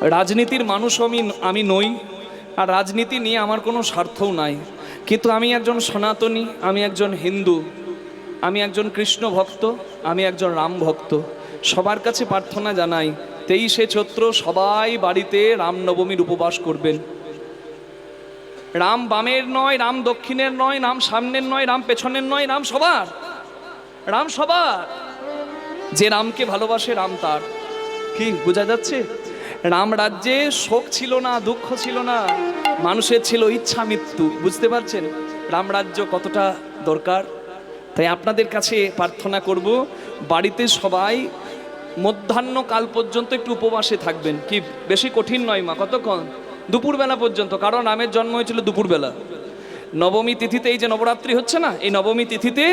রাজনীতির মানুষ আমি আমি নই, আর রাজনীতি নিয়ে আমার কোনো স্বার্থও নাই। কিন্তু আমি একজন সনাতনী, আমি একজন হিন্দু, আমি একজন কৃষ্ণ ভক্ত, আমি একজন রাম ভক্ত। সবার কাছে প্রার্থনা জানাই, তেইশে চৈত্র সবাই বাড়িতে রামনবমীর উপবাস করবেন। রাম বামের নয়, রাম দক্ষিণের নয়, রাম সামনের নয়, রাম পেছনের নয়, রাম সবার। রাম সবার। যে রামকে ভালোবাসে রাম তার। কি, বোঝা যাচ্ছে? রাম রাজ্যে শোক ছিল না, দুঃখ ছিল না, মানুষের ছিল ইচ্ছা মৃত্যু, বুঝতে পারছেন? রাম রাজ্য কতটা দরকার? তাই আপনাদের কাছে প্রার্থনা করব, বাড়িতে সবাই মধ্যাহ্ন কাল পর্যন্ত একটু উপবাসে থাকবেন। কি, বেশি কঠিন নয় মা, কতক্ষণ? দুপুরবেলা পর্যন্ত, কারণ রামের জন্ম হয়েছিল দুপুরবেলা। নবমী তিথিতে এই যে নবরাত্রি হচ্ছে না, এই নবমী তিথিতে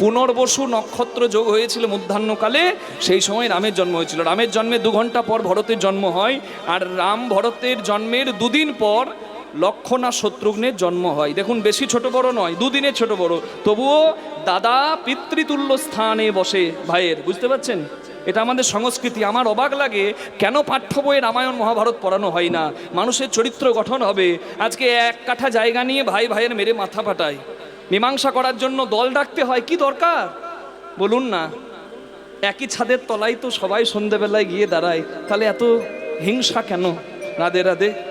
পুনর্বসু নক্ষত্র যোগ হয়েছিল মধ্যাহ্নকালে, সেই সময় রামের জন্ম হয়েছিল। রামের জন্মে দু ঘণ্টা পর ভরতের জন্ম হয়, আর রাম ভরতের জন্মের দুদিন পর লক্ষণ শত্রুঘ্নের জন্ম হয়। দেখুন, বেশি ছোট বড় নয় দুদিনের ছোট বড়। তবুও দাদা পিতৃতুল্য স্থানে বসে ভাইয়ের, বুঝতে পারছেন? এটা আমাদের সংস্কৃতি, আমার অবাক লাগে কেন পাঠ্য বইয়ে রামায়ণ, মহাভারত পড়ানো হয় না? মানুষের চরিত্র গঠন হবে। আজকে এক কাঠা জায়গা নিয়ে ভাই ভাইয়ের মেরে মাথা ফাটায়। মীমাংসা করার জন্য দল ডাকতে হয়, কি দরকার? বলুন না। একই ছাদের তলায় তো সবাই সন্ধেবেলায় গিয়ে দাঁড়ায়। তাহলে এত হিংসা কেন? রাধে রাধে।